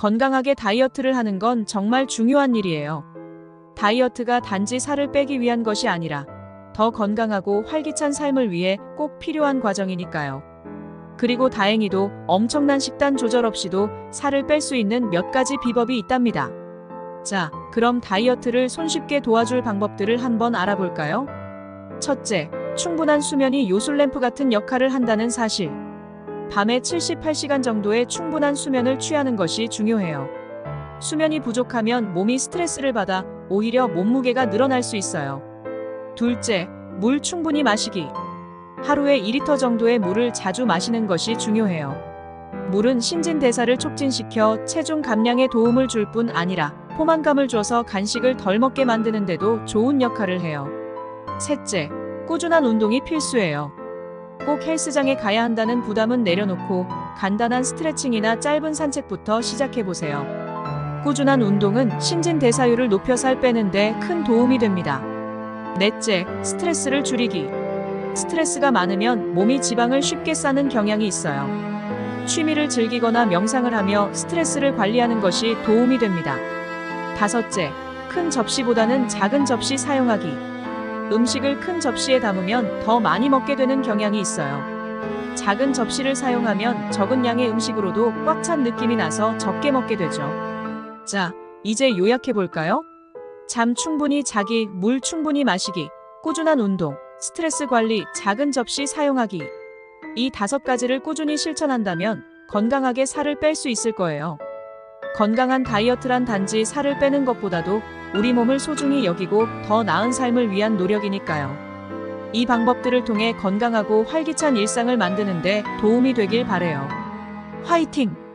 건강하게 다이어트를 하는 건 정말 중요한 일이에요. 다이어트가 단지 살을 빼기 위한 것이 아니라 더 건강하고 활기찬 삶을 위해 꼭 필요한 과정이니까요. 그리고 다행히도 엄청난 식단 조절 없이도 살을 뺄 수 있는 몇 가지 비법이 있답니다. 자, 그럼 다이어트를 손쉽게 도와줄 방법들을 한번 알아볼까요? 첫째, 충분한 수면이 요술램프 같은 역할을 한다는 사실. 밤에 78시간 정도의 충분한 수면을 취하는 것이 중요해요. 수면이 부족하면 몸이 스트레스를 받아 오히려 몸무게가 늘어날 수 있어요. 둘째, 물 충분히 마시기. 하루에 2리터 정도의 물을 자주 마시는 것이 중요해요. 물은 신진대사를 촉진시켜 체중 감량에 도움을 줄 뿐 아니라 포만감을 줘서 간식을 덜 먹게 만드는데도 좋은 역할을 해요. 셋째, 꾸준한 운동이 필수예요. 꼭 헬스장에 가야 한다는 부담은 내려놓고 간단한 스트레칭이나 짧은 산책부터 시작해보세요. 꾸준한 운동은 신진대사율을 높여 살 빼는데 큰 도움이 됩니다. 넷째, 스트레스를 줄이기. 스트레스가 많으면 몸이 지방을 쉽게 싸는 경향이 있어요. 취미를 즐기거나 명상을 하며 스트레스를 관리하는 것이 도움이 됩니다. 다섯째, 큰 접시보다는 작은 접시 사용하기. 음식을 큰 접시에 담으면 더 많이 먹게 되는 경향이 있어요. 작은 접시를 사용하면 적은 양의 음식으로도 꽉 찬 느낌이 나서 적게 먹게 되죠. 자, 이제 요약해 볼까요? 잠 충분히 자기, 물 충분히 마시기, 꾸준한 운동, 스트레스 관리, 작은 접시 사용하기. 이 다섯 가지를 꾸준히 실천한다면 건강하게 살을 뺄 수 있을 거예요. 건강한 다이어트란 단지 살을 빼는 것보다도 우리 몸을 소중히 여기고 더 나은 삶을 위한 노력이니까요. 이 방법들을 통해 건강하고 활기찬 일상을 만드는데 도움이 되길 바래요. 화이팅!